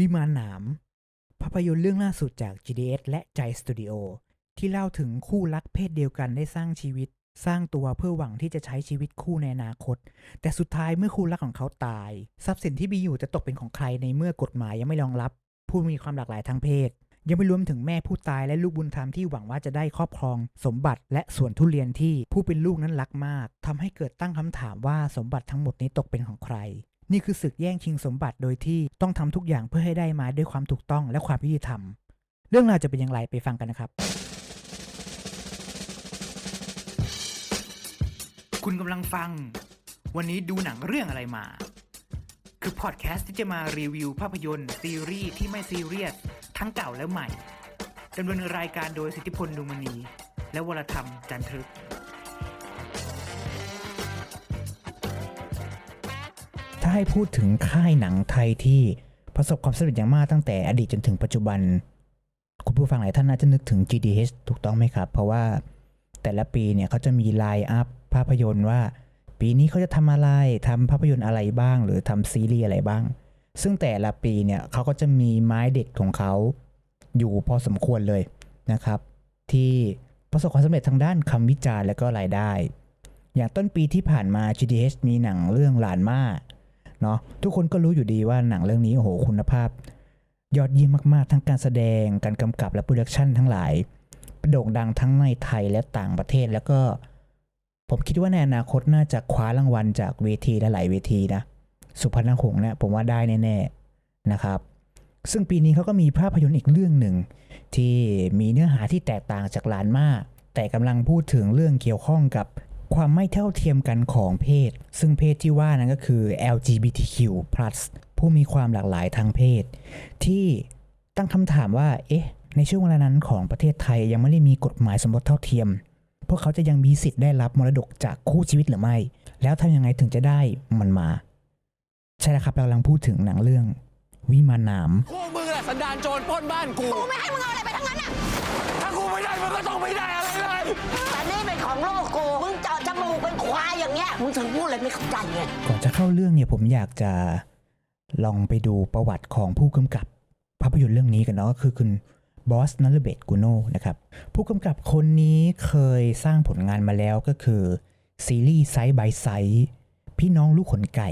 วิมานหนาม ภาพยนตร์เรื่องล่าสุดจาก GDS และใจสตูดิโอที่เล่าถึงคู่รักเพศเดียวกันได้สร้างชีวิต สร้างตัวเพื่อหวังที่จะใช้ชีวิตคู่ในอนาคต แต่สุดท้ายเมื่อคู่รักของเขาตาย ทรัพย์สินที่มีอยู่จะตกเป็นของใครในเมื่อกฎหมายยังไม่รองรับ ผู้มีความหลากหลายทางเพศ ยังไม่รวมถึงแม่ผู้ตายและลูกบุญธรรมที่หวังว่าจะได้ครอบครอง สมบัติและสวนทุเรียนที่ผู้เป็นลูกนั้นรักมากทำให้เกิดตั้งคำถามว่าสมบัติทั้งหมดนี้ตกเป็นของใคร นี่คือศึกแย่งชิงสมบัติโดยที่ต้องทำทุกอย่างเพื่อให้ได้มาด้วยความถูกต้องและความยุติธรรม เรื่องราวจะเป็นอย่างไรไปฟังกันนะครับ คุณกำลังฟัง วันนี้ดูหนังเรื่องอะไรมา คือพอดแคสต์ที่จะมารีวิวภาพยนตร์ ซีรีส์ที่ไม่ซีเรียส ทั้งเก่าและใหม่ดำเนินรายการโดยสิทธิพลดุมณี และวรธรรมจันทรึกาให้พูดถึงค่ายหนังไทยที่ประสบความสำเร็จอย่างมากตั้งแต่อดีตจนถึงปัจจุบัน คุณผู้ฟังหลายท่านน่าจะนึกถึง GDH ถูกต้องไหมครับ เพราะว่าแต่ละปีเนี่ยเขาจะมีไลน์อัพภาพยนตร์ว่า ปีนี้เขาจะทำอะไรทำภาพยนตร์อะไรบ้าง หรือทำซีรีส์อะไรบ้าง ซึ่งแต่ละปีเนี่ยเขาก็จะมีไม้เด็ดของเขาอยู่พอสมควรเลยนะครับ ที่ประสบความสำเร็จทางด้านคำวิจารณ์และก็รายได้ อย่างต้นปีที่ผ่านมา GDH มีหนังเรื่องหลานมา เนาะทุกคนก็รู้อยู่ดีว่าหนังเรื่องนี้โอ้โหคุณภาพ ยอดเยี่ยมมากๆ ทั้งการแสดงการกำกับและโปรดักชันทั้งหลายโด่งดังทั้งในไทยและต่างประเทศแล้วก็ ผมคิดว่าในอนาคตน่าจะคว้ารางวัลจากเวทีหลายเวทีนะสุพรรณหงษ์เนี่ยผมว่าได้แน่ๆนะครับ ซึ่งปีนี้เขาก็มีภาพยนตร์อีกเรื่องหนึ่ง ที่มีเนื้อหาที่แตกต่างจากหลานมาก แต่กำลังพูดถึงเรื่องเกี่ยวข้องกับ ความไม่เท่าเทียมกันของเพศ ซึ่งเพศที่ว่านั้นก็คือ LGBTQ+ ผู้มีความหลากหลายทางเพศ ที่ตั้งคำถามว่า เอ๊ะ ในช่วงเวลานั้นของประเทศไทยยังไม่ได้มีกฎหมายสมรสเท่าเทียม พวกเขาจะยังมีสิทธิ์ได้รับมรดกจากคู่ชีวิตหรือไม่ แล้วทำยังไงถึงจะได้มันมา ใช่แล้วครับเรากำลังพูดถึงหนังเรื่อง วิมานหนามพวกมึงแหละสันดานโจรปล้นบ้านกู กูไม่ให้มึงเอาอะไรไปทั้งนั้นอะถ้ากูไม่ได้มึงก็ต้องไม่ได้อะไรเลยแต่นี่เป็นของโลกกู มึงเจาะจมูกเป็นควายอย่างเงี้ย มึงถึงพูดอะไรไม่เข้าใจไงก่อนจะเข้าเรื่องเนี่ยผมอยากจะลองไปดูประวัติของผู้กำกับ ภาพยนตร์เรื่องนี้กันเนาะก็คือคุณบอสนัลเบตกูโนนะครับผู้กำกับคนนี้เคยสร้างผลงานมาแล้วก็คือซีรีส์ไซส์บายไซส์พี่น้องลูกขนไก่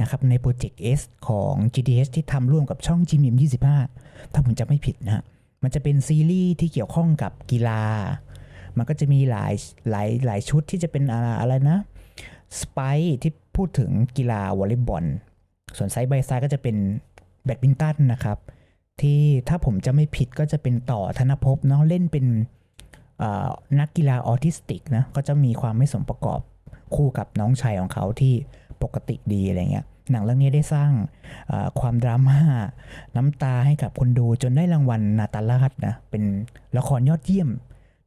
นะครับในโปรเจกต์ S ของ GDS ที่ทำร่วมกับช่องจิม m 25 ถ้าผมจำไม่ผิดนะฮะมันจะเป็นซีรีส์ที่เกี่ยวข้องกับกีฬา มันก็จะมีหลายหลายหลายชุดที่จะเป็นอะไรนะสไปที่พูดถึงกีฬาวอลเลย์บอล ส่วนไซด์บายไซด์ก็จะเป็นแบดมินตันนะครับ ที่ถ้าผมจะไม่ผิดก็จะเป็นต่อธนภพเนาะเล่นเป็นนักกีฬาออทิสติกนะก็จะมีความไม่สมประกอบคู่กับน้องชายของเขาที่ ปกติดีอะไรเงี้ยหนังเรื่องนี้ได้สร้างความดราม่าน้ำตาให้กับคนดูจนได้รางวัลนาตาลาดนะเป็นละครยอดเยี่ยม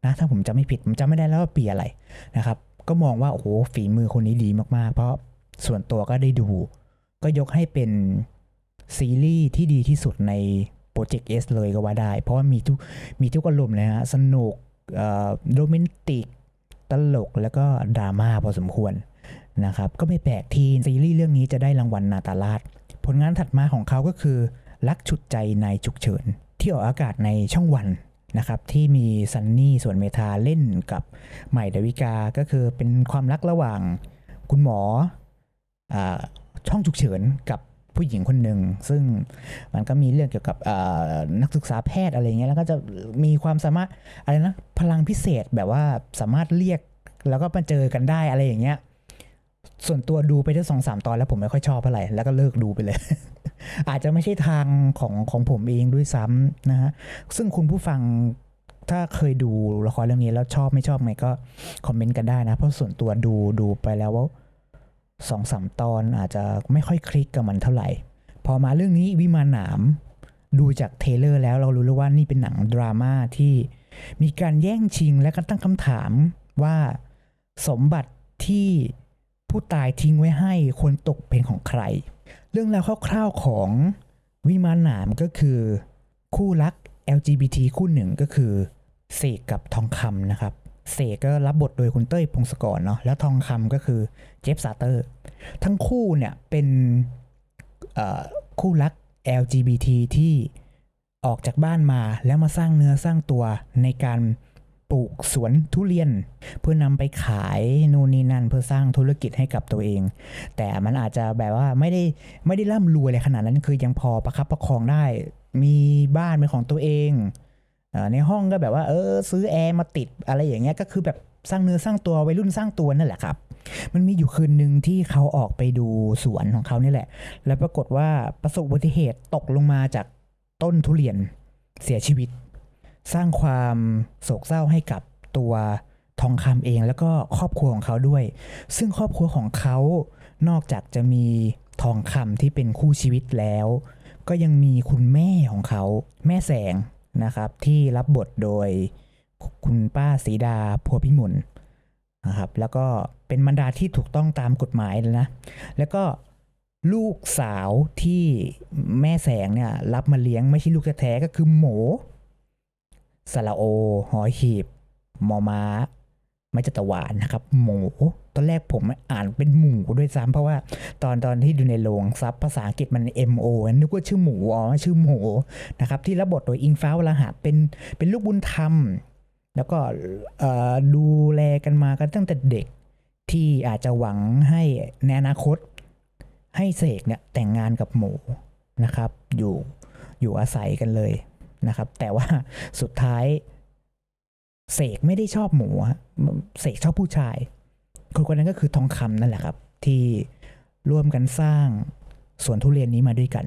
นะถ้าผมจำไม่ผิดผมจำไม่ได้แล้วว่าปีอะไรนะครับ ก็มองว่าโอ้โหฝีมือคนนี้ดีมากๆ เพราะส่วนตัวก็ได้ดู ก็ยกให้เป็นซีรีส์ที่ดีที่สุดในโปรเจกต์ S เลยก็ว่าได้ เพราะว่ามีทุกมีทุกอารมณ์เลยฮะสนุกโรแมนติกตลกแล้วก็ดราม่าพอสมควร นะครับก็ไม่แปลกที่ซีรีส์เรื่องนี้จะได้รางวัลนาตาลาดผลงานถัดมาของเขาก็คือ รักฉุดใจในฉุกเฉิน ที่ออกอากาศในช่องวันนะครับที่มีซันนี่ส่วนเมทาเล่นกับใหม่ดาวิกาก็คือเป็นความรักระหว่างคุณหมออช่องฉุกเฉินกับผู้หญิงคนหนึ่ง ซึ่งมันก็มีเรื่องเกี่ยวกับนักศึกษาแพทย์อะไรเงี้ยแล้วก็จะมีความสามารถอะไรนะพลังพิเศษแบบว่าสามารถเรียกแล้วก็มาเจอกันได้อะไรอย่างเงี้ย ส่วนตัวดูไปได้สองสามตอนแล้วผมไม่ค่อยชอบเท่าไหร่แล้วก็เลิกดูไปเลย อาจจะไม่ใช่ทางของของผมเองด้วยซ้ำนะฮะซึ่งคุณผู้ฟังถ้าเคยดูละครเรื่องนี้แล้วชอบไม่ชอบไงก็คอมเมนต์กันได้นะ เพราะส่วนตัวดูดูไปแล้วว่าสองสามตอนอาจจะไม่ค่อยคลิกกับมันเท่าไหร่ พอมาเรื่องนี้วิมานหนามดูจากเทเลอร์แล้วเรารู้แล้วว่านี่เป็นหนังดราม่าที่มีการแย่งชิงและก็ตั้งคำถามว่าสมบัติที่ ผู้ตายทิ้งไว้ให้ควรตกเป็นของใคร เรื่องราวคร่าวๆของวิมานหนามก็คือ คู่รัก LGBT คู่หนึ่งก็คือเสกกับทองคำนะครับเสกก็รับบทโดยคุณเต้ยพงศกรเนาะแล้วทองคำก็คือเจฟซาเตอร์ ทั้งคู่เนี่ยเป็นคู่รัก LGBT ที่ออกจากบ้านมาแล้วมาสร้างเนื้อสร้างตัวในการ ปลูกสวนทุเรียน เพื่อนำไปขายนู่นนี่นั่นเพื่อสร้างธุรกิจให้กับตัวเอง แต่มันอาจจะแบบว่าไม่ได้ไม่ได้ร่ำรวยเลยขนาดนั้นคือยังพอประคับประคองได้ มีบ้านเป็นของตัวเองอในห้องก็แบบว่าเออซื้อแอร์มาติดอะไรอย่างเงี้ยก็คือแบบสร้างเนื้อสร้างตัววัยรุ่นสร้างตัวนั่นแหละครับ มันมีอยู่คืนหนึ่งที่เขาออกไปดูสวนของเขานี่แหละ แล้วปรากฏว่าประสบอุบัติเหตุตกลงมาจากต้นทุเรียนเสียชีวิต สร้างความโศกเศร้าให้กับตัวทองคำเองแล้วก็ครอบครัวของเขาด้วย ซึ่งครอบครัวของเขานอกจากจะมีทองคำที่เป็นคู่ชีวิตแล้ว ก็ยังมีคุณแม่ของเขาแม่แสงนะครับ ที่รับบทโดยคุณป้าสีดาพัวพิมลนะครับ แล้วก็เป็นบรรดาที่ถูกต้องตามกฎหมายเลยนะ แล้วก็ลูกสาวที่แม่แสงเนี่ยรับมาเลี้ยงไม่ใช่ลูกแท้ๆก็คือหมู สระโอ หอยหีบ มอม้า ไม่จัตวานนะครับ หมู ตอนแรกผมอ่านเป็นหมูด้วยซ้ำเพราะว่า ตอนตอนที่ดูในโรงซับภาษาอังกฤษมัน M O นึกว่าชื่อหมูอ๋อชื่อหมูนะครับ ที่รับบทโดยอิงฟ้าวรหะเป็นเป็นลูกบุญธรรม แล้วก็ดูแลกันมากันตั้งแต่เด็กที่อาจจะหวังให้ในอนาคต ให้เสกเนี่ยแต่งงานกับหมูนะครับ อยู่อยู่อาศัยกันเลย นะครับ แต่ว่าสุดท้ายเสกไม่ได้ชอบหมูเสกชอบผู้ชาย คนคนนั้นก็คือทองคำนั่นแหละครับ ที่ร่วมกันสร้างสวนทุเรียนนี้มาด้วยกัน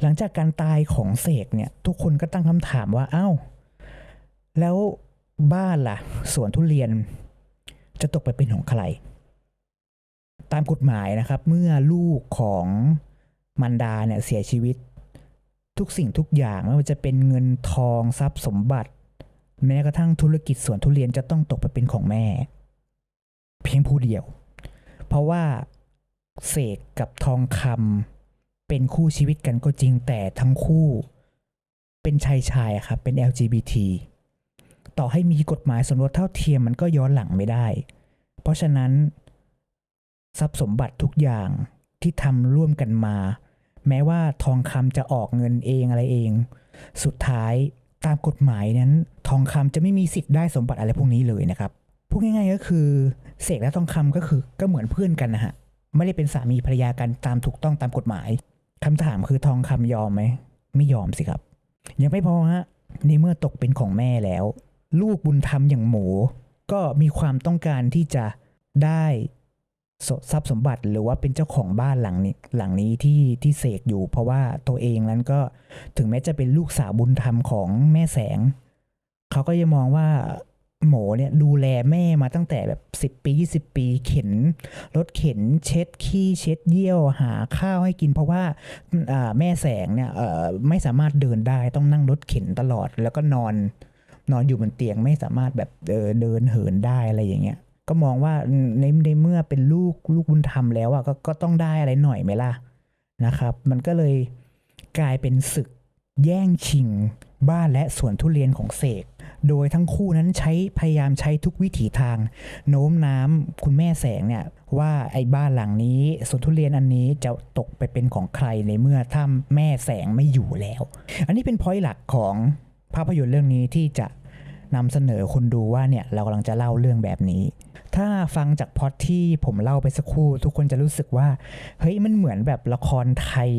หลังจากการตายของเสกเนี่ย ทุกคนก็ตั้งคำถามว่าอ้าวแล้วบ้านล่ะสวนทุเรียนจะตกไปเป็นของใคร ตามกฎหมายนะครับ เมื่อลูกของมันดาเนี่ยเสียชีวิต ทุกสิ่งทุกอย่างไม่ว่าจะเป็นเงินทองทรัพย์สมบัติ แม้กระทั่งธุรกิจสวนทุเรียนจะต้องตกไปเป็นของแม่ เพียงผู้เดียว เพราะว่าเสกกับทองคำเป็นคู่ชีวิตกันก็จริงแต่ทั้งคู่ เป็นชายชายครับเป็น LGBT ต่อให้มีกฎหมายสมรสเท่าเทียมมันก็ย้อนหลังไม่ได้ เพราะฉะนั้น ทรัพย์สมบัติทุกอย่างที่ทำร่วมกันมา แม้ว่าทองคำจะออกเงินเองอะไรเอง สุดท้ายตามกฎหมายนั้น ทองคำจะไม่มีสิทธิ์ได้สมบัติอะไรพวกนี้เลยนะครับพูดง่ายๆก็คือเสกและทองคำก็คือก็เหมือนเพื่อนกันนะฮะไม่ได้เป็นสามีภรรยากันตามถูกต้องตามกฎหมายคำถามคือทองคำยอมไหมไม่ยอมสิครับ ยังไม่พอฮะในเมื่อตกเป็นของแม่แล้ว ลูกบุญธรรมอย่างหมู ก็มีความต้องการที่จะได้ ทรัพย์สมบัติหรือว่าเป็นเจ้าของบ้านหลังนี้หลังนี้ที่ที่เสกอยู่ เพราะว่าตัวเองนั้นก็ถึงแม้จะเป็นลูกสาวบุญธรรมของแม่แสง เขาก็ยังมองว่าหมูเนี่ยดูแลแม่มาตั้งแต่แบบสิบ10ปี20ปี เข็นรถเข็นเช็ดขี้เช็ดเยี่ยวหาข้าวให้กิน เพราะว่าแม่แสงเนี่ยไม่สามารถเดินได้ต้องนั่งรถเข็นตลอดแล้วก็นอน นอนอยู่บนเตียงไม่สามารถแบบเดินเหินได้อะไรอย่างเงี้ย ก็มองว่าในในเมื่อเป็นลูกลูกบุญธรรมแล้วอะก็ก็ต้องได้อะไรหน่อยไหมล่ะนะครับ มันก็เลยกลายเป็นศึกแย่งชิงบ้านและสวนทุเรียนของเสก โดยทั้งคู่นั้นใช้พยายามใช้ทุกวิถีทาง โน้มน้าคุณแม่แสงเนี่ยว่าไอ้บ้านหลังนี้สวนทุเรียนอันนี้จะตกไปเป็นของใครในเมื่อถ้าแม่แสงไม่อยู่แล้ว อันนี้เป็นพอยต์หลักของภาพยนตร์เรื่องนี้ที่จะ นำเสนอคนดูว่าเนี่ยเรากำลังจะเล่าเรื่องแบบนี้ ถ้าฟังจากพอดที่ผมเล่าไปสักครู่ ทุกคนจะรู้สึกว่าเฮ้ยมันเหมือนแบบละครไทย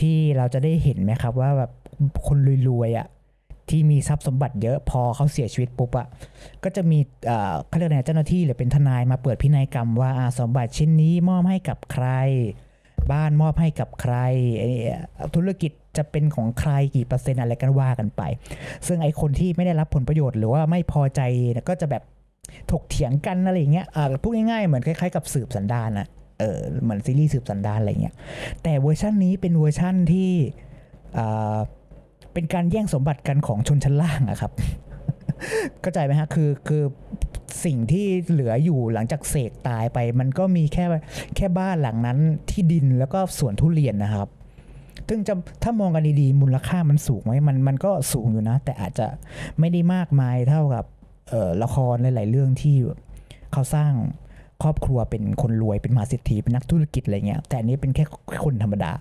ที่เราจะได้เห็นไหมครับว่าแบบคนรวยๆอะ่ะที่มีทรัพย์สมบัติเยอะพอเขาเสียชีวิตปุ๊บอะ่ะก็จะมีเอ่อเขาเรียกอะไรเจ้าหน้าที่หรือเป็นทนายมาเปิดพินัยกรรมว่าสมบัติชิ้นนี้มอบให้กับใคร บ้านมอบให้กับใครธุรกิจ จะเป็นของใครกี่เปอร์เซ็นต์อะไรกันว่ากันไป ซึ่งไอคนที่ไม่ได้รับผลประโยชน์หรือว่าไม่พอใจก็จะแบบถกเถียงกันอะไรอย่างเงี้ยอ่าพูดง่ายๆเหมือนคล้ายๆกับสืบสันดานอะเออเหมือนซีรีส์สืบสันดานอะไรเงี้ย แต่เวอร์ชันนี้เป็นเวอร์ชันที่อ่าเป็นการแย่งสมบัติกันของชนชั้นล่างอะครับเข้าใจไหมฮะคือคือสิ่งที่เหลืออยู่หลังจากเสกตายไป มันก็มีแค่แค่บ้านหลังนั้นที่ดินแล้วก็สวนทุเรียนนะครับ ซึ่งจะถ้ามองกันดีๆมูลค่ามันสูงไหมมันมันก็สูงอยู่นะ แต่อาจจะไม่ได้มากมายเท่ากับเออละครหลาย ๆ เรื่องที่เขาสร้างครอบครัวเป็นคนรวยเป็นมหาเศรษฐีเป็นนักธุรกิจอะไรเงี้ยแต่อันนี้เป็นแค่คนธรรมดา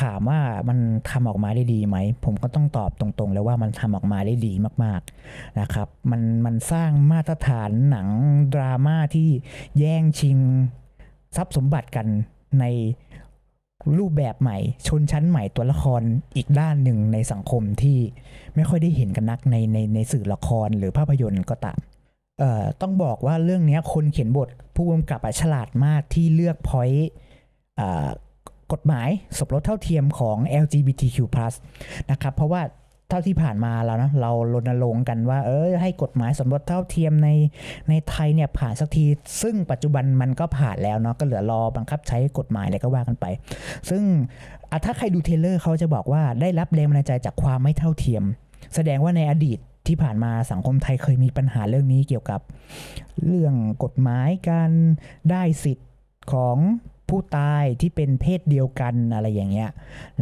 ถามว่ามันทำออกมาได้ดีไหม ผมก็ต้องตอบตรงๆเลยว่ามันทำออกมาได้ดีมากๆนะครับมันมันสร้างมาตรฐานหนังดราม่าที่แย่งชิงทรัพย์สมบัติกันใน รูปแบบใหม่ ชนชั้นใหม่ตัวละครอีกด้านหนึ่งในสังคมที่ไม่ค่อยได้เห็นกันนักในในในสื่อละครหรือภาพยนตร์ก็ตามเอ่อต้องบอกว่าเรื่องนี้คนเขียนบทผู้กำกับฉลาดมากที่เลือกพอยต์กฎหมายสมรสเท่าเทียมของ LGBTQ+ นะครับเพราะว่า เท่าที่ผ่านมาแล้วนะเรารณรงค์กันว่า เออให้กฎหมายสมรสเท่าเทียมในในไทยเนี่ยผ่านสักที ซึ่งปัจจุบันมันก็ผ่านแล้วเนาะก็เหลือรอบังคับใช้กฎหมายอะไรก็ว่ากันไป ซึ่งอถ้าใครดูเทเลอร์เขาจะบอกว่าได้รับแรงบันดาลใจจากความไม่เท่าเทียม แสดงว่าในอดีตที่ผ่านมาสังคมไทยเคยมีปัญหาเรื่องนี้เกี่ยวกับ เรื่องกฎหมายการได้สิทธิ์ของ ผู้ตายที่เป็นเพศเดียวกันอะไรอย่างเงี้ย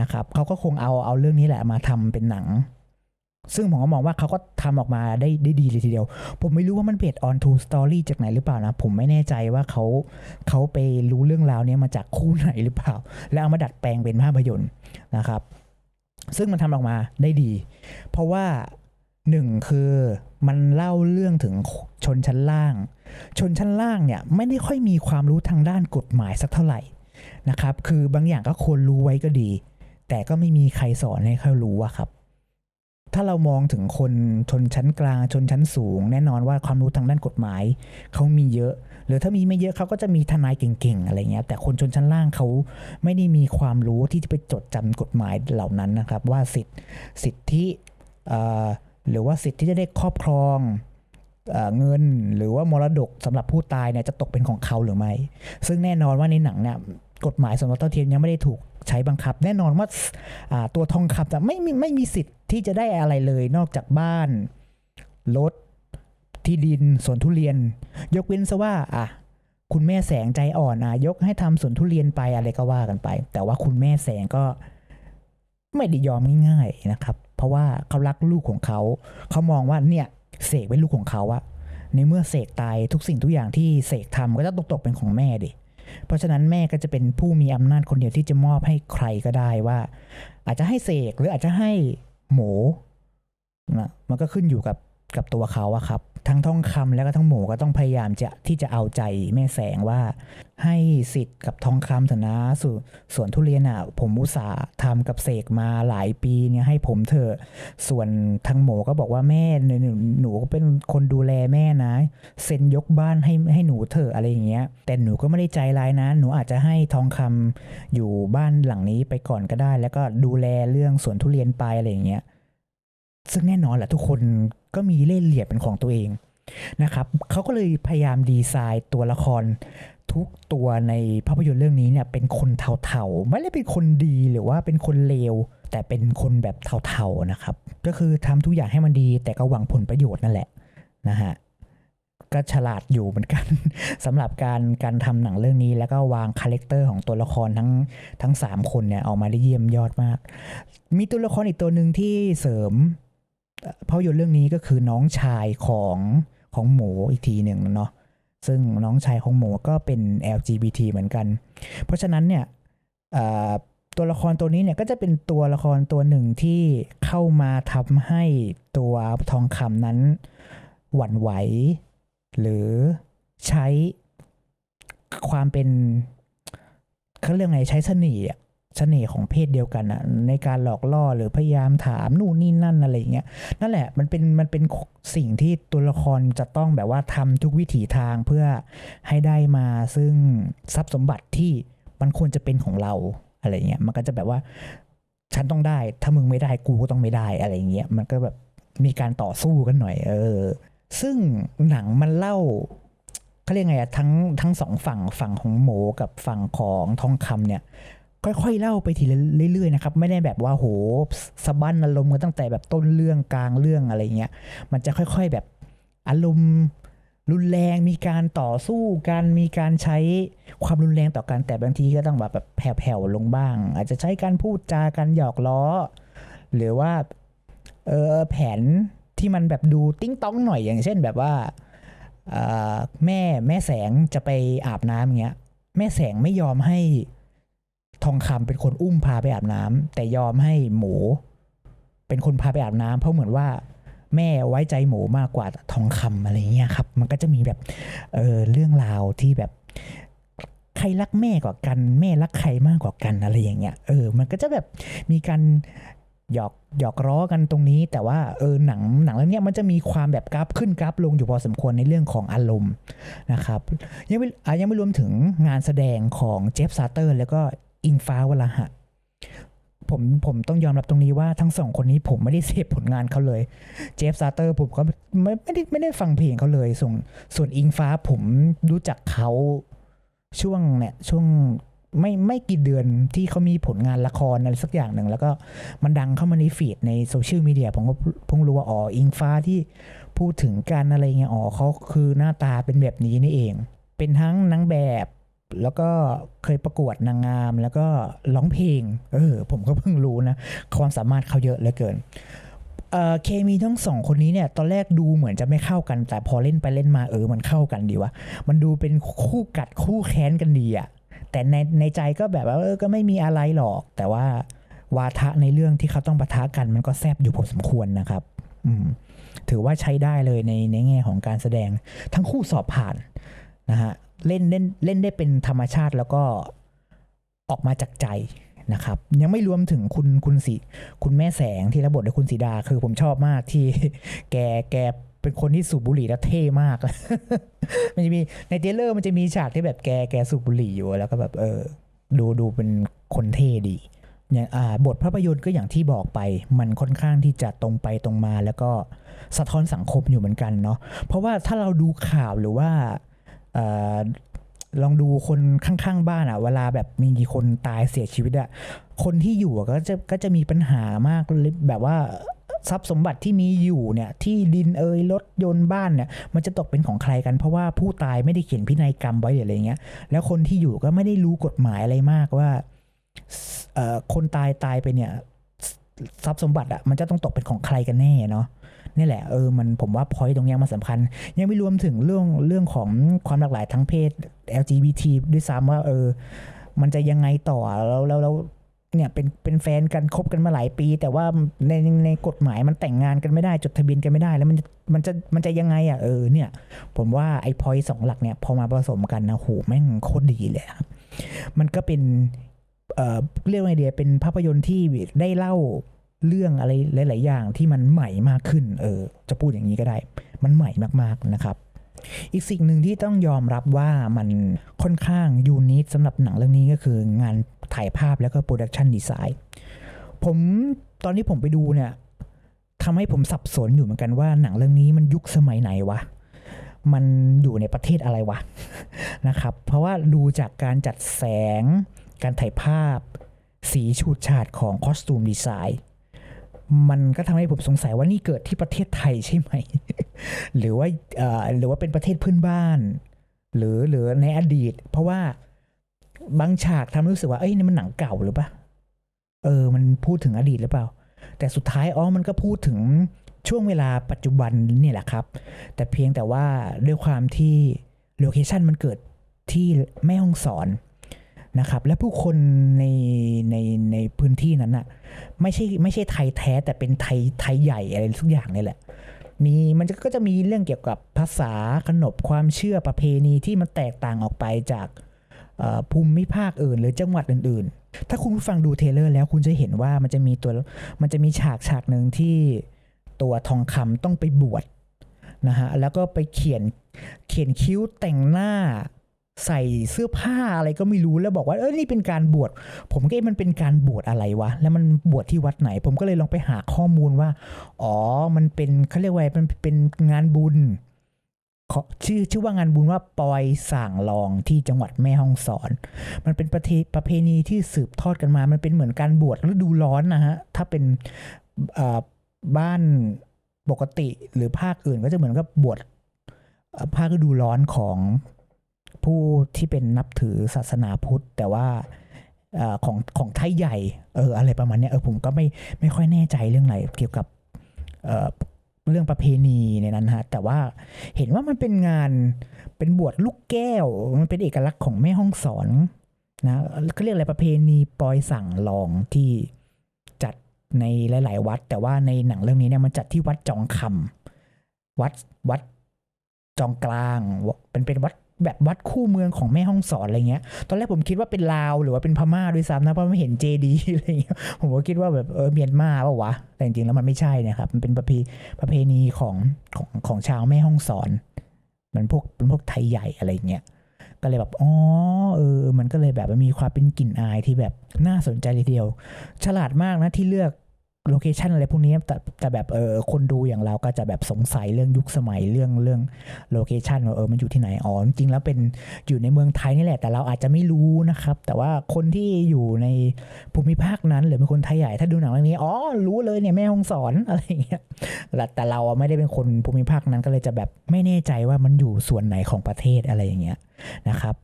นะครับเขาก็คงเอาเอาเรื่องนี้แหละมาทำเป็นหนัง ซึ่งผมก็มองว่าเขาก็ทำออกมาได้ได้ดีเลยทีเดียว ผมไม่รู้ว่ามันเบสออนทูสตอรี่จากไหนหรือเปล่านะ ผมไม่แน่ใจว่าเขาเขาไปรู้เรื่องราวเนี้ยมาจากคู่ไหนหรือเปล่า แล้วเอามาดัดแปลงเป็นภาพยนตร์นะครับ ซึ่งมันทำออกมาได้ดี เพราะว่า หนึ่งคือมันเล่าเรื่องถึงชนชั้นล่าง ชนชั้นล่างเนี่ยไม่ได้ค่อยมีความรู้ทางด้านกฎหมายสักเท่าไหร่นะครับ คือบางอย่างก็ควรรู้ไว้ก็ดี แต่ก็ไม่มีใครสอนให้เขารู้อะครับ ถ้าเรามองถึงคนชนชั้นกลางชนชั้นสูง แน่นอนว่าความรู้ทางด้านกฎหมายเขามีเยอะ หรือถ้ามีไม่เยอะเขาก็จะมีทนายเก่งๆอะไรเงี้ย แต่คนชนชั้นล่างเขาไม่ได้มีความรู้ที่จะไปจดจำกฎหมายเหล่านั้นนะครับ ว่าสิทธิสิทธิเอ่อ หรือว่าสิทธิ์ที่จะได้ครอบครองเอเงินหรือว่ามรดกสำหรับผู้ตายเนี่ยจะตกเป็นของเขาหรือไม่ ซึ่งแน่นอนว่าในหนังเนี่ยกฎหมายสมรสเท่าเทียมยังไม่ได้ถูกใช้บังคับ แน่นอนว่าาตัวทองคำจะไม่มีไม่มีสิทธิ์ที่จะได้อะไรเลยนอกจากบ้านรถที่ดินสวนทุเรียน ยกเว้นซะว่าอะคุณแม่แสงใจอ่อนนะยกให้ทำสวนทุเรียนไปอะไรก็ว่ากันไป แต่ว่าคุณแม่แสงก็ไม่ได้ยอมง่ายๆนะครับ เพราะว่าเขารักลูกของเขา เขามองว่าเนี่ยเสกเป็นลูกของเขาอะในเมื่อเสกตายทุกสิ่งทุกอย่างที่เสกทำก็จะตกตกเป็นของแม่ดิเพราะฉะนั้นแม่ก็จะเป็นผู้มีอำนาจคนเดียวที่จะมอบให้ใครก็ได้ว่า อาจจะให้เสกหรืออาจจะให้หมูนะมันก็ขึ้นอยู่กับ กับตัวเขาอะครับ ทั้งทองคำแล้วก็ทั้งหมูก็ต้องพยายามจะที่จะเอาใจแม่แสงว่า ให้สิทธิ์กับทองคำเถอะนะส่วนส่วนทุเรียนอะผมอุตส่าห์ทำกับเสกมาหลายปีเนี่ยให้ผมเถอะส่วนทางหมูก็บอกว่าแม่หนูหนูก็เป็นคนดูแลแม่นะ เซ็นยกบ้านให้ให้หนูเถอะอะไรอย่างเงี้ย แต่หนูก็ไม่ได้ใจร้ายนะ หนูอาจจะให้ทองคำอยู่บ้านหลังนี้ไปก่อนก็ได้ แล้วก็ดูแลเรื่องสวนทุเรียนไปอะไรอย่างเงี้ยซึ่งแน่นอนแหละทุกคน ก็มีเล่ห์เหลี่ยมเป็นของตัวเองนะครับเขาก็เลยพยายามดีไซน์ตัวละครทุกตัวในภาพยนตร์เรื่องนี้เนี่ยเป็นคนเทาๆ ไม่ได้เป็นคนดีหรือว่าเป็นคนเลว แต่เป็นคนแบบเทาๆนะครับ ก็คือทำทุกอย่างให้มันดี แต่ก็หวังผลประโยชน์นั่นแหละนะฮะก็ฉลาดอยู่เหมือนกันสำหรับการการทำหนังเรื่องนี้ แล้วก็วางคาแรคเตอร์ของตัวละครทั้งทั้งสามคนเนี่ยออกมาได้เยี่ยมยอดมาก มีตัวละครอีกตัวหนึ่งที่เสริม ภาพยนตร์เรื่องนี้ก็คือน้องชายของของหมูอีกทีหนึ่งเนาะซึ่งน้องชายของหมูก็เป็น LGBT เหมือนกัน เพราะฉะนั้นเนี่ยตัวละครตัวนี้เนี่ยก็จะเป็นตัวละครตัวหนึ่งที่เข้ามาทำให้ตัวทองคำนั้นหวั่นไหว หรือใช้ความเป็นเขาเรียกไงใช้เสน่ห์อะ สน่ห์ของเพศเดียวกันอะในการหลอกล่อหรือพยายามถามนู่นนี่นั่นอะไรอย่างเงี้ยนั่นแหละมันเป็นมันเป็นสิ่งที่ตัวละครจะต้องแบบว่าทำทุกวิถีทางเพื่อให้ได้มาซึ่งทรัพย์สมบัติที่มันควรจะเป็นของเราอะไรเงี้ยมันก็จะแบบว่าฉันต้องได้ถ้ามึงไม่ได้กูก็ต้องไม่ได้อะไรเงี้ยมันก็แบบมีการต่อสู้กันหน่อย เออ ซึ่งหนังมันเล่าเขาเรียกไงอะทั้งทั้งสองฝั่งฝั่งของโหมกับฝั่งของทองคำเนี่ย ค่อยๆเล่าไปทีเรื่อยๆนะครับไม่ได้แบบว่าโหสะบั้นอารมณ์กันตั้งแต่แบบต้นเรื่องกลางเรื่องอะไรเงี้ยมันจะค่อย ๆแบบอารมณ์รุนแรงมีการต่อสู้กันมีการใช้ความรุนแรงต่อกันแต่บางทีก็ต้องแบบแบบแผ่วๆลงบ้าง อาจจะใช้การพูดจากันหยอกล้อ หรือว่าเออแผนที่มันแบบดูติ้งต้องหน่อยอย่างเช่นแบบว่าเออแม่แม่แสงจะไปอาบน้ำอย่างเงี้ย แม่แสงไม่ยอมให้ ทองคำเป็นคนอุ้มพาไปอาบน้ำแต่ยอมให้หมู เป็นคนพาไปอาบน้ำเพราะเหมือนว่าแม่ไว้ใจหมูมากกว่าทองคำอะไรเงี้ยครับ มันก็จะมีแบบเออเรื่องราวที่แบบใครรักแม่กว่ากัน แม่รักใครมากกว่ากันอะไรอย่างเงี้ยเออ มันก็จะแบบมีการหยอกหยอกล้อกันตรงนี้ แต่ว่าเออหนังหนังเรื่องนี้มันจะมีความแบบกราฟขึ้นกราฟลงอยู่พอสมควรในเรื่องของอารมณ์นะครับยังไม่ยังไม่รวมถึงงานแสดงของเจฟซาเตอร์ แล้วก็ อิงฟ้าวราหะผมผมต้องยอมรับตรงนี้ว่าทั้งสองคนนี้ผมไม่ได้เสพผลงานเขาเลย เจฟซาเตอร์ผมก็ไม่ไม่ได้ไม่ได้ฟังเพลงเขาเลย ส่วนส่วนอิงฟ้าผมรู้จักเขาช่วงเนี่ยช่วงไม่ไม่กี่เดือนที่เขามีผลงานละครอะไรสักอย่างหนึ่ง แล้วก็มันดังเข้ามาในฟีดในโซเชียลมีเดียผมก็เพิ่งรู้ว่าอ๋ออิงฟ้าที่พูดถึงกันอะไรเงี้ยอ๋อเขาคือหน้าตาเป็นแบบนี้นี่เอง เป็นทั้งนางแบบ แล้วก็เคยประกวดนางงาม แล้วก็ร้องเพลง เออ ผมก็เพิ่งรู้นะ ความสามารถเขาเยอะเหลือเกินเออเคมีทั้งสองคนนี้เนี่ย ตอนแรกดูเหมือนจะไม่เข้ากัน แต่พอเล่นไปเล่นมาเออ มันเข้ากันดีวะ มันดูเป็นคู่กัดคู่แค้นกันดีอะแต่ในในใจก็แบบว่าเออก็ไม่มีอะไรหรอก แต่ว่าวาทะในเรื่องที่เขาต้องปะทะกันมันก็แซบอยู่พอสมควรนะครับ อืม ถือว่าใช้ได้เลยในในแง่ของการแสดง ทั้งคู่สอบผ่าน นะฮะเล่นเล่นเล่นได้เป็นธรรมชาติแล้วก็ออกมาจากใจนะครับ ยังไม่รวมถึงคุณคุณสีคุณแม่แสงที่รับบทโดยคุณสีดา คือผมชอบมากที่แกแกเป็นคนที่สูบบุหรี่แล้วเท่มาก มันจะมีในเทรลเลอร์มันจะมีฉากที่แบบแกแกสูบบุหรี่อยู่แล้วก็แบบเออ ดูดูเป็นคนเท่ดีอย่างอ่าบทภาพยนตร์ก็อย่างที่บอกไป มันค่อนข้างที่จะตรงไปตรงมา แล้วก็สะท้อนสังคมอยู่เหมือนกันเนาะเพราะว่าถ้าเราดูข่าวหรือว่า ลองดูคนข้างๆบ้านอะเวลาแบบมีคนตายเสียชีวิตอะคนที่อยู่ก็จะก็จะมีปัญหามากแบบว่าทรัพย์สมบัติที่มีอยู่เนี่ยที่ดินเอ่ยรถยนต์บ้านเนี่ยมันจะตกเป็นของใครกันเพราะว่าผู้ตายไม่ได้เขียนพินัยกรรมไว้หรืออะไรเงี้ย แล้วคนที่อยู่ก็ไม่ได้รู้กฎหมายอะไรมากว่าเอ่อคนตายตายไปเนี่ยทรัพย์สมบัติอะมันจะต้องตกเป็นของใครกันแน่เนาะ นี่แหละเออมันผมว่าพอยตรงนี้มันสำคัญ ยังไม่รวมถึงเรื่องเรื่องของความหลากหลายทางเพศ LGBT ด้วยซ้ำว่าเออ มันจะยังไงต่อแล้วแล้วแล้วเนี่ยเป็นเป็นแฟนกันคบกันมาหลายปี แต่ว่าในในกฎหมายมันแต่งงานกันไม่ได้จดทะเบียนกันไม่ได้ แล้วมันจะมันจะมันจะยังไงอะเออเนี่ย ผมว่าไอ้พอยสองหลักเนี่ยพอมาผสมกันนะโหแม่งโคตรดีเลยครับมันก็เป็นเอ่อเรียกว่าไงเดียเป็นภาพยนตร์ที่ได้เล่า เรื่องอะไรหลาย ๆ อย่างที่มันใหม่มากขึ้น เออ จะพูดอย่างนี้ก็ได้ มันใหม่มากๆนะครับ อีกสิ่งหนึ่งที่ต้องยอมรับว่ามันค่อนข้างยูนิคสำหรับหนังเรื่องนี้ก็คืองานถ่ายภาพแล้วก็โปรดักชันดีไซน์ผมตอนที่ผมไปดูเนี่ยทำให้ผมสับสนอยู่เหมือนกันว่าหนังเรื่องนี้มันยุคสมัยไหนวะมันอยู่ในประเทศอะไรวะนะครับ เพราะว่าดูจากการจัดแสง การถ่ายภาพ สีฉูดฉาดของคอสตูมดีไซน์ มันก็ทำให้ผมสงสัยว่านี่เกิดที่ประเทศไทยใช่ไหม หรือว่าหรือว่าเป็นประเทศเพื่อนบ้าน หรือหรือในอดีต เพราะว่าบางฉากทำให้รู้สึกว่าเอ้ยนี่มันหนังเก่าหรือปะเออ มันพูดถึงอดีตหรือเปล่า แต่สุดท้ายอ๋อมันก็พูดถึงช่วงเวลาปัจจุบันนี่แหละครับ แต่เพียงแต่ว่าด้วยความที่โลเคชันมันเกิดที่แม่ห้องสอน นะครับ และผู้คนในในในพื้นที่นั้นน่ะไม่ใช่ไม่ใช่ไทยแท้แต่เป็นไทยไทยใหญ่อะไรทุกอย่างนี่แหละมีมันก็จะมีเรื่องเกี่ยวกับภาษาขนบความเชื่อประเพณีที่มันแตกต่างออกไปจากภูมิภาคอื่น หรือจังหวัดอื่น ๆ ถ้าคุณผู้ฟังดูเทเลอร์แล้วคุณจะเห็นว่ามันจะมีตัวมันจะมีฉากฉากหนึ่งที่ตัวทองคำต้องไปบวชนะฮะแล้วก็ไปเขียนเขียนคิ้วแต่งหน้า ใส่เสื้อผ้าอะไรก็ไม่รู้แล้วบอกว่าเออนี่เป็นการบวชผมก็เอ๊ะมันเป็นการบวชอะไรวะ แล้วมันบวชที่วัดไหน ผมก็เลยลองไปหาข้อมูลว่า อ๋อมันเป็นเขาเรียกว่ามันเป็นงานบุญขอชื่อชื่อว่างานบุญว่าปอยส่างลองที่จังหวัดแม่ฮ่องสอน มันเป็นประเพประเพณีที่สืบทอดกันมา มันเป็นเหมือนการบวชฤดูร้อนนะฮะ ถ้าเป็นบ้านปกติหรือภาคอื่นก็จะเหมือนกับบวชภาคฤดูร้อนของ ผู้ที่เป็นนับถือศาสนาพุทธ แต่ว่าอของของไทยใหญ่เอออะไรประมาณนี้เออผมก็ไม่ไม่ค่อยแน่ใจเรื่องอะไรเกี่ยวกับเเรื่องประเพณีในนั้นฮะแต่ว่าเห็นว่ามันเป็นงานเป็นบวชลูกแก้ว มันเป็นเอกลักษณ์ของแม่ห้องสอนนะเขาเรียกอะไรประเพณีปอยสั่งลองที่จัดในหลาย ๆ วัด แต่ว่าในหนังเรื่องนี้เนี่ยมันจัดที่วัดจองคำวัดวัดจองกลางเป็นเป็นวัด แบบวัดคู่เมืองของแม่ห้องสอนอะไรเงี้ย ตอนแรกผมคิดว่าเป็นลาวหรือว่าเป็นพม่าด้วยซ้ำนะเพราะไม่เห็นเจดีอะไรเงี้ยผมก็คิดว่าแบบเออเมียนมาเปล่าวะแต่จริงๆแล้วมันไม่ใช่นะครับ มันเป็นประเพประเพณีของของของชาวแม่ห้องสอน มันพวกเป็นพวกไทยใหญ่อะไรเงี้ยก็เลยแบบอ๋อเออ มันก็เลยแบบมันมีความเป็นกลิ่นอายที่แบบน่าสนใจเลยทีเดียว ฉลาดมากนะที่เลือก โลเคชันอะไรพวกนี้แต่แต่แบบเออคนดูอย่างเราก็จะแบบสงสัยเรื่องยุคสมัยเรื่องเรื่องโลเคชันว่าเออมันอยู่ที่ไหนอ๋อจริงแล้วเป็นอยู่ในเมืองไทยนี่แหละ แต่เราอาจจะไม่รู้นะครับ แต่ว่าคนที่อยู่ในภูมิภาคนั้นหรือเป็นคนไทยใหญ่ถ้าดูหนังเรื่องนี้อ๋อรู้เลยเนี่ยแม่ฮองสอนอะไรอย่างเงี้ยแต่แต่เราไม่ได้เป็นคนภูมิภาคนั้นก็เลยจะแบบไม่แน่ใจว่ามันอยู่ส่วนไหนของประเทศอะไรอย่างเงี้ยนะครับ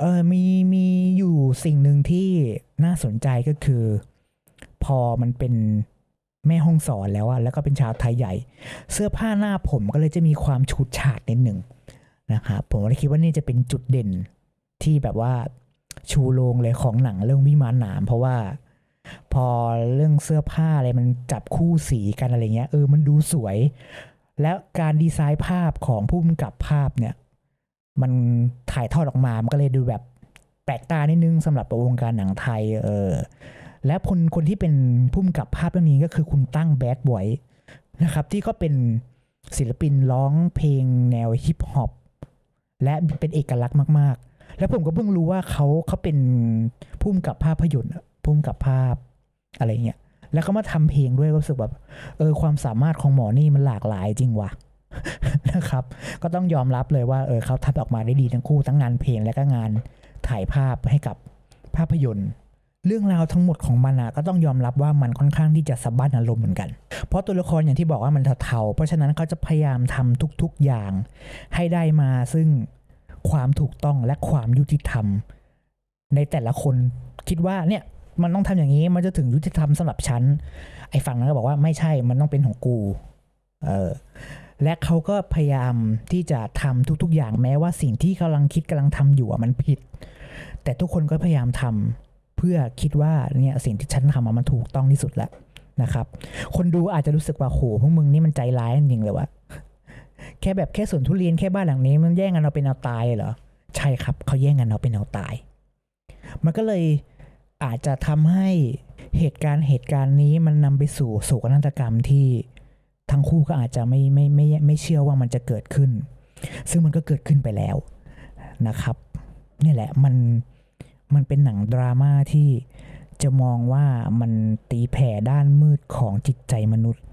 เออมีมีอยู่สิ่งหนึ่งที่น่าสนใจก็คือ พอมันเป็นแม่ห้องสอนแล้วอะแล้วก็เป็นชาวไทยใหญ่ เสื้อผ้าหน้าผมก็เลยจะมีความฉูดฉาดนิดหนึ่งนะครับผมเลยคิดว่านี่จะเป็นจุดเด่นที่แบบว่าชูโรงเลยของหนังเรื่องวิมานหนาม เพราะว่าพอเรื่องเสื้อผ้าอะไรมันจับคู่สีกันอะไรเงี้ยเออมันดูสวย แล้วการดีไซน์ภาพของผู้กำกับภาพเนี่ย มันถ่ายทอดออกมา มันก็เลยดูแบบแปลกตานิดนึงสำหรับวงการหนังไทย เออ และคนคนที่เป็นผู้กำกับภาพเรื่องนี้ก็คือคุณตั้งแบดบอยนะครับ ที่ก็เป็นศิลปินร้องเพลงแนวฮิปฮอปและเป็นเอกลักษณ์มากๆ แล้วผมก็เพิ่งรู้ว่าเขาเขาเป็นผู้กำกับภาพยนตร์ผู้กำกับภาพอะไรเงี้ยแล้วเขามาทำเพลงด้วยก็รู้สึกแบบเออความสามารถของหมอนี่มันหลากหลายจริงว่ะนะครับ ก็ต้องยอมรับเลยว่าเออเขาทำออกมาได้ดีทั้งคู่ทั้งงานเพลงและก็งานถ่ายภาพให้กับภาพยนตร์ เรื่องราวทั้งหมดของมันอะก็ต้องยอมรับว่ามันค่อนข้างที่จะสะบั้นอารมณ์เหมือนกัน เพราะตัวละครอย่างที่บอกว่ามันเทาๆเพราะฉะนั้นเขาจะพยายามทำทุกๆอย่าง ให้ได้มาซึ่งความถูกต้องและความยุติธรรม ในแต่ละคนคิดว่าเนี่ยมันต้องทำอย่างนี้มันจะถึงยุติธรรมสำหรับฉันไอ้ฝั่งนั้นก็บอกว่าไม่ใช่มันต้องเป็นของกูเออและเขาก็พยายามที่จะทำทุก ๆ อย่างแม้ว่าสิ่งที่กำลังคิดกำลังทำอยู่มันผิด แต่ทุกคนก็พยายามทำเพื่อคิดว่าเนี่ยสิ่งที่ฉันทำมันถูกต้องที่สุดแล้วนะครับ คนดูอาจจะรู้สึกว่าโหพวกมึงนี่มันใจร้ายจริงเลยวะแค่แบบแค่สวนทุเรียนแค่บ้านหลังนี้มันแย่งกันเอาเป็นเอาตายเหรอใช่ครับเขาแย่งกันเอาเป็นเอาตาย มันก็เลยอาจจะทำให้เหตุการณ์เหตุการณ์นี้มันนำไปสู่โศกนาฏกรรมที่ทั้งคู่ก็อาจจะไม่ไม่ไม่ไม่ไม่เชื่อว่ามันจะเกิดขึ้น ซึ่งมันก็เกิดขึ้นไปแล้วนะครับนี่แหละมัน มันเป็นหนังดราม่าที่จะมองว่ามันตีแผ่ด้านมืดของจิตใจมนุษย์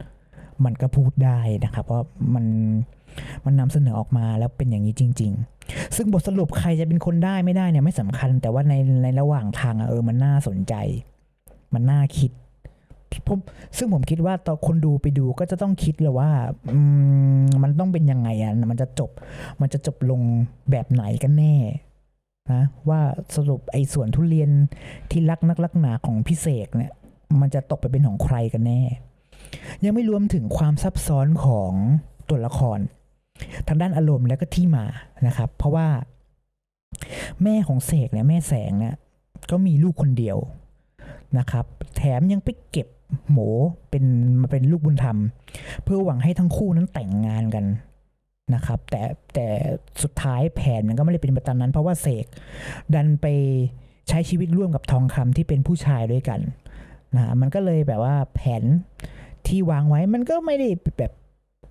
มันก็พูดได้นะครับว่ามันมันนำเสนอออกมาแล้วเป็นอย่างนี้จริง ๆ ซึ่งบทสรุปใครจะเป็นคนได้ไม่ได้เนี่ยไม่สำคัญ แต่ว่าในในระหว่างทางอะเออมันน่าสนใจ มันน่าคิดผมซึ่งผมคิดว่าตอนคนดูไปดูก็จะต้องคิดเลยว่าอืมมันต้องเป็นยังไงอะมันจะจบ มันจะจบลงแบบไหนกันแน่ นะว่าสรุปไอ้ส่วนทุเรียนที่รักนักลักหนาของพิเศษเนี่ยมันจะตกไปเป็นของใครกันแน่ ยังไม่รวมถึงความซับซ้อนของตัวละคร ทางด้านอารมณ์และก็ที่มานะครับ เพราะว่าแม่ของเสกเนี่ยแม่แสงเนี่ยก็มีลูกคนเดียวนะครับ แถมยังไปเก็บหมูเป็นมาเป็นลูกบุญธรรม เพื่อหวังให้ทั้งคู่นั้นแต่งงานกัน นะครับ แต่แต่สุดท้ายแผนมันก็ไม่ได้เป็นไปตามนั้น เพราะว่าเสกดันไปใช้ชีวิตร่วมกับทองคำที่เป็นผู้ชายด้วยกันนะฮะมันก็เลยแบบว่าแผนที่วางไว้มันก็ไม่ได้แบบ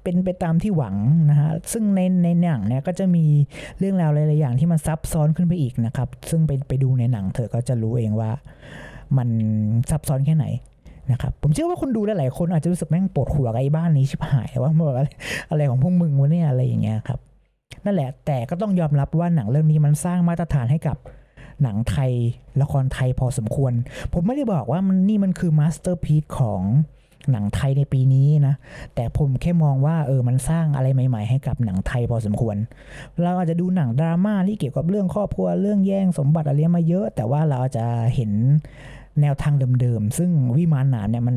เป็นไปตามที่หวังนะฮะซึ่งในในหนังเนี่ยก็จะมีเรื่องราวหลายๆอย่างที่มันซับซ้อนขึ้นไปอีกนะครับ ซึ่งไปไปดูในหนังเธอก็จะรู้เองว่ามันซับซ้อนแค่ไหน นะครับผมเชื่อว่าคนดูหลายๆคนอาจจะรู้สึกแม่งปวดหัวกับไอ้บ้านนี้ชิบหายว่ามันแบบอะไรอะไรของพวกมึงวะเนี่ยอะไรอย่างเงี้ยครับนั่นแหละแต่ก็ต้องยอมรับว่าหนังเรื่องนี้มันสร้างมาตรฐานให้กับหนังไทยละครไทยพอสมควร ผมไม่ได้บอกว่ามันนี่มันคือมาสเตอร์พีซของหนังไทยในปีนี้นะ แต่ผมแค่มองว่าเออมันสร้างอะไรใหม่ ๆ ให้กับหนังไทยพอสมควร เราอาจจะดูหนังดราม่าที่เกี่ยวกับเรื่องครอบครัวเรื่องแย่งสมบัติอะไรมาเยอะ แต่ว่าเราจะเห็น แนวทางเดิมๆ ซึ่งวิมานหนานเนี่ยมัน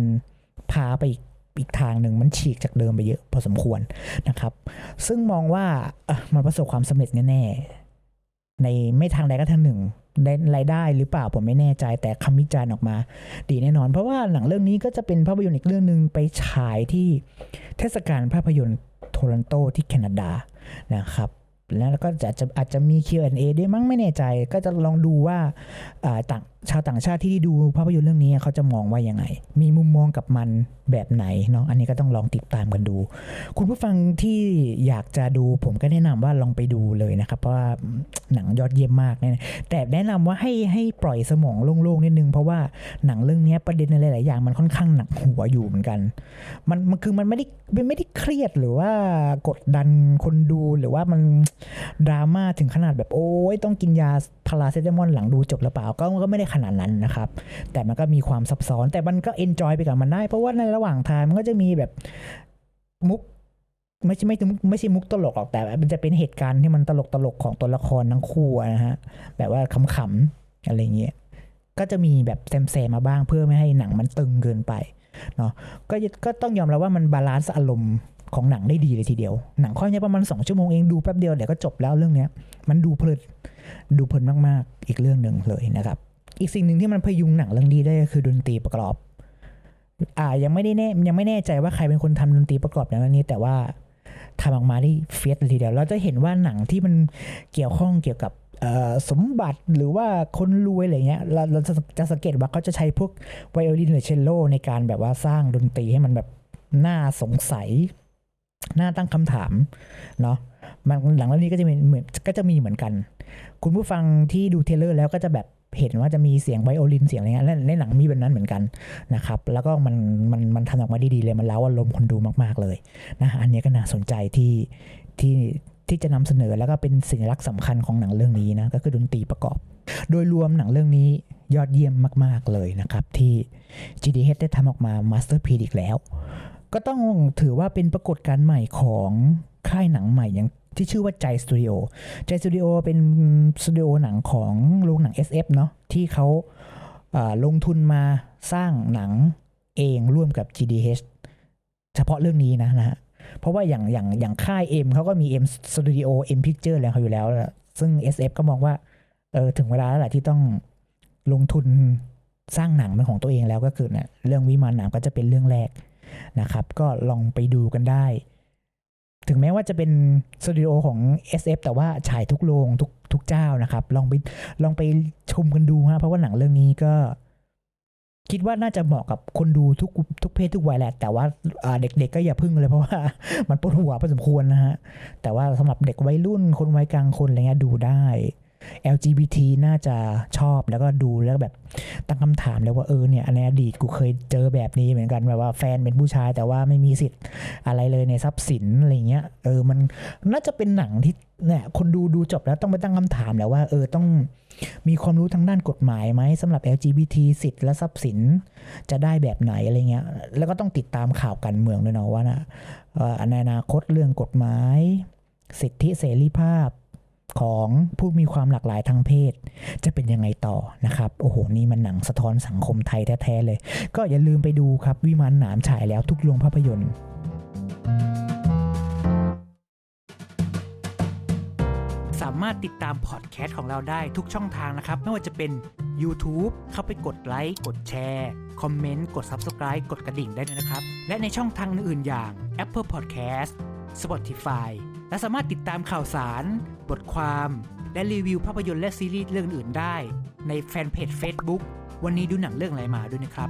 พาไปอีกอีกทางหนึ่งมันฉีกจากเดิมไปเยอะพอสมควรนะครับ ซึ่งมองว่ามันประสบความสำเร็จแน่ๆในไม่ทางใดก็ทางหนึ่งได้รายได้หรือเปล่าผมไม่แน่ใจแต่คำวิจารณ์ออกมา ดีแน่นอน เพราะว่าหนังเรื่องนี้ก็จะเป็นภาพยนตร์อีกเรื่องหนึ่งไปฉายที่เทศกาลภาพยนตร์โทรอนโตที่แคนาดานะครับแล้วก็จะจะอาจจะมี Q&A ด้วยมั้งไม่แน่ใจ ก็จะลองดูว่าต่าง ชาวต่างชาติที่ดูภาพยนตร์เรื่องนี้เขาจะมองว่ายังไง มีมุมมองกับมันแบบไหนเนาะ อันนี้ก็ต้องลองติดตามกันดู คุณผู้ฟังที่อยากจะดูผมก็แนะนำว่าลองไปดูเลยนะครับ เพราะว่าหนังยอดเยี่ยมมากแน่แต่แนะนำว่าให้ให้ปล่อยสมองโล่งๆนิดนึง เพราะว่าหนังเรื่องนี้ประเด็นอะไรหลายอย่างมันค่อนข้างหนักหัวอยู่เหมือนกัน มันมันคือมันไม่ได้มันไม่ได้เครียดหรือว่ากดดันคนดูหรือว่ามันดราม่าถึงขนาดแบบโอ้ยต้องกินยาพาราเซตามอลหลังดูจบหรือเปล่าก็ก็ไม่ได้ขนาดนั้นนะครับ แต่มันก็มีความซับซ้อนแต่มันก็เอนจอยไปกับมันได้ เพราะว่าในระหว่างทางมันก็จะมีแบบมุกไม่ใช่ไม่ใช่มุกไม่ใช่มุกตลกหรอกแต่มันจะเป็นเหตุการณ์ที่มันตลกตลกของตัวละครทั้งคู่นะฮะแบบว่าขำๆอะไรเงี้ยก็จะมีแบบแซมๆมาบ้างเพื่อไม่ให้หนังมันตึงเกินไปเนาะก็ก็ต้องยอมรับว่ามันบาลานซ์อารมณ์ของหนังได้ดีเลยทีเดียว หนังค่อยเนี่ยประมาณ2ชั่วโมงเองดูแป๊บเดียวเดี๋ยวก็จบแล้วเรื่องเนี้ย มันดูเพลินดูเพลินมากๆ อีกเรื่องหนึ่งเลยนะครับ อีกสิ่งหนึ่งที่มันพยุงหนังเรื่องนี้ได้ก็คือดนตรีประกอบ อ่า ยังไม่ได้แน่ยังไม่แน่ใจว่าใครเป็นคนทำดนตรีประกอบในเรื่องนี้ แต่ว่าทำออกมาได้เฟียสเลยทีเดียวเราจะเห็นว่าหนังที่มันเกี่ยวข้องเกี่ยวกับสมบัติหรือว่าคนรวยอะไรเงี้ยเราเราจะจะสังเกตว่าเขาจะใช้พวกไวโอลินหรือเชลโลในการแบบว่าสร้างดนตรีให้มันแบบน่าสงสัยน่าตั้งคำถามเนาะมันหลังเรื่องนี้ก็จะมีเหมือนก็จะมีเหมือนกัน คุณผู้ฟังที่ดูเทเลอร์แล้วก็จะแบบ เห็นว่าจะมีเสียงไวโอลินเสียงอะไรเงี้ยและในหนังมีแบบนั้นเหมือนกันนะครับ แล้วก็มันมันมันทำออกมาด้ดีเลยมันเล้าอารมณ์คนดูมากๆเลยนะอันนี้ก็น่าสนใจที่ที่ที่จะนำเสนอแล้วก็เป็นสัญลักษณ์สำคัญของหนังเรื่องนี้นะก็คือดนตรีประกอบ โดยรวมหนังเรื่องนี้ยอดเยี่ยมมาก ๆเลยนะครับ ที่ GDH ได้ทำออกมามาสเตอร์พีอีกแล้ว ก็ต้องถือว่าเป็นปรากฏการณ์ใหม่ของค่ายหนังใหม่อย่าง ที่ชื่อว่าใจสตูดิโอใจสตูดิโอเป็นสตูดิโอหนังของโรงหนัง SF เนาะที่เขาาลงทุนมาสร้างหนังเองร่วมกับ GDH เฉพาะเรื่องนี้นะนะเพราะว่าอย่างอย่างอย่างค่าย M เขาก็มี M Studio M Picture แล้วเขาอยู่แล้วนะซึ่ง SF ก็มองว่าเออถึงเวลาแล้วแหละที่ต้องลงทุนสร้างหนังเป็นของตัวเองแล้วก็คือเนี่ยเรื่องวิมานหนังก็จะเป็นเรื่องแรกนะครับ ก็ลองไปดูกันได้ ถึงแม้ว่าจะเป็นสตูดิโอของ SF แต่ว่าฉายทุกโรงทุกทุกเจ้านะครับ ลองไปลองไปชมกันดูฮะเพราะว่าหนังเรื่องนี้ก็ คิดว่าน่าจะเหมาะกับคนดูทุกทุกเพศทุกวัยแหละ แต่ว่าเด็กๆก็อย่าพึ่งเลยเพราะว่ามันปวดหัวพอสมควรนะฮะแต่ว่าสำหรับเด็กวัยรุ่นคนวัยกลางคนอะไรเงี้ยดูได้ LGBT น่าจะชอบแล้วก็ดูแล้วแบบตั้งคำถามเลยว่าเออเนี่ยในอดีตกูเคยเจอแบบนี้เหมือนกันแบบว่าแฟนเป็นผู้ชายแต่ว่าไม่มีสิทธิ์อะไรเลยในทรัพย์สินอะไรเงี้ยเออมันน่าจะเป็นหนังที่เนี่ยคนดูดูจบแล้วต้องไปตั้งคำถามแล้วว่าเออต้องมีความรู้ทางด้านกฎหมายไหมสำหรับ LGBT สิทธิ์และทรัพย์สินจะได้แบบไหนอะไรเงี้ยแล้วก็ต้องติดตามข่าวการเมืองด้วยเนาะว่านะเอ่อในอนาคตเรื่องกฎหมาย สิทธิเสรีภาพ ของผู้มีความหลากหลายทางเพศ จะเป็นยังไงต่อนะครับ โอ้โห นี่มันหนังสะท้อนสังคมไทยแท้ๆเลย ก็อย่าลืมไปดูครับ วิมานหนามฉายแล้วทุกโรงภาพยนตร์สามารถติดตามพอดแคสต์ของเราได้ทุกช่องทางนะครับ ไม่ว่าจะเป็น YouTube เข้าไปกดไลค์ กดแชร์ คอมเมนต์ กด Subscribe กดกระดิ่งได้เลยนะครับ และในช่องทางอื่นๆอย่าง Apple Podcast Spotify และสามารถติดตามข่าวสาร บทความ และรีวิวภาพยนตร์และซีรีส์เรื่องอื่นได้ ในแฟนเพจ Facebook วันนี้ดูหนังเรื่องอะไรมาด้วยนะครับ